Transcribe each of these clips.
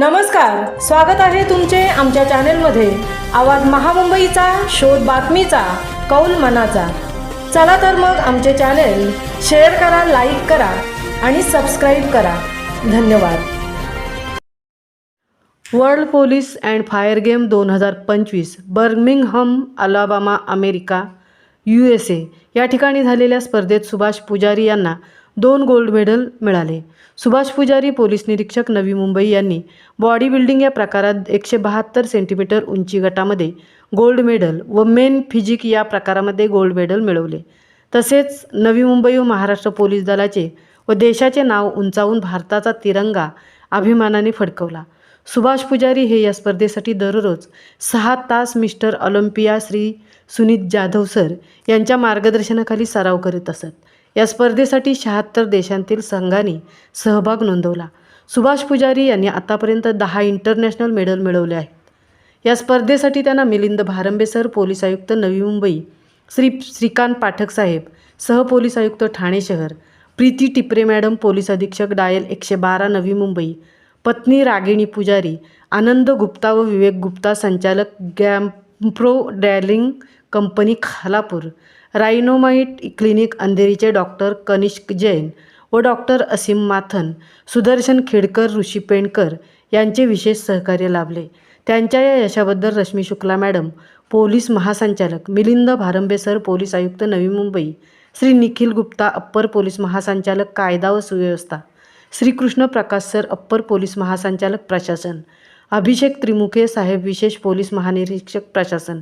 नमस्कार स्वागत आहे तुमचे आमच्या चॅनेलमध्ये. आवाज महामुंबईचा शोध बातमीचा कौल मनाचा. चला तर मग आमचे चॅनेल शेअर करा लाईक करा आणि सबस्क्राईब करा. धन्यवाद. World police and fire game दोन हजार पंचवीस Birmingham Alabama America. U S A. या ठिकाणी झालेल्या स्पर्धेत सुभाष पुजारी यांना दोन गोल्ड मेडल मिळाले. सुभाष पुजारी पोलीस निरीक्षक नवी मुंबई यांनी बॉडी बिल्डिंग या प्रकारात एकशे बहात्तर सेंटीमीटर उंची गटामध्ये गोल्ड मेडल व मेन फिजिक या प्रकारामध्ये गोल्ड मेडल मिळवले. तसेच नवी मुंबई व महाराष्ट्र पोलीस दलाचे व देशाचे नाव उंचावून भारताचा तिरंगा अभिमानाने फडकवला. सुभाष पुजारी हे या स्पर्धेसाठी दररोज सहा तास mister Olympia Shri Sunit Jadhav sir यांच्या मार्गदर्शनाखाली सराव करीत असत. या स्पर्धेसाठी शहात्तर देशांतील संघांनी सहभाग नोंदवला. सुभाष पुजारी यांनी आतापर्यंत दहा इंटरनॅशनल मेडल मिळवले आहेत. या स्पर्धेसाठी त्यांना मिलिंद भारंबे सर पोलीस आयुक्त नवी मुंबई श्री श्रीकांत पाठक साहेब सहपोलीस आयुक्त ठाणे शहर प्रीती टिपरे मॅडम पोलीस अधीक्षक डायल एकशे बारा नवी मुंबई पत्नी रागिणी पुजारी आनंद गुप्ता व विवेक गुप्ता संचालक गॅम्प्रो डॅलिंग कंपनी खालापूर रायनोमाइट क्लिनिक अंधेरीचे डॉक्टर कनिष्क जैन व डॉक्टर असीम माथन सुदर्शन खेडकर ऋषी पेंडकर यांचे विशेष सहकार्य लाभले. त्यांच्या या यशाबद्दल रश्मी शुक्ला मॅडम पोलीस महासंचालक मिलिंद भारंबे सर पोलीस आयुक्त नवी मुंबई श्री निखिल गुप्ता अप्पर पोलीस महासंचालक कायदा व सुव्यवस्था Shrikrishna Prakash sir upper police महासंचालक प्रशासन. अभिषेक त्रिमुखे साहेब विशेष पोलीस महानिरीक्षक प्रशासन.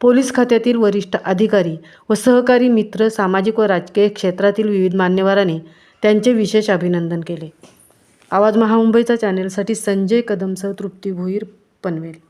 पोलीस खात्यातील वरिष्ठ अधिकारी व सहकारी मित्र सामाजिक व राजकीय क्षेत्रातील विविध मान्यवरांनी त्यांचे विशेष अभिनंदन केले. आवाज महामुंबईचा चॅनेलसाठी संजय कदमसह तृप्ती भोईर पनवेल.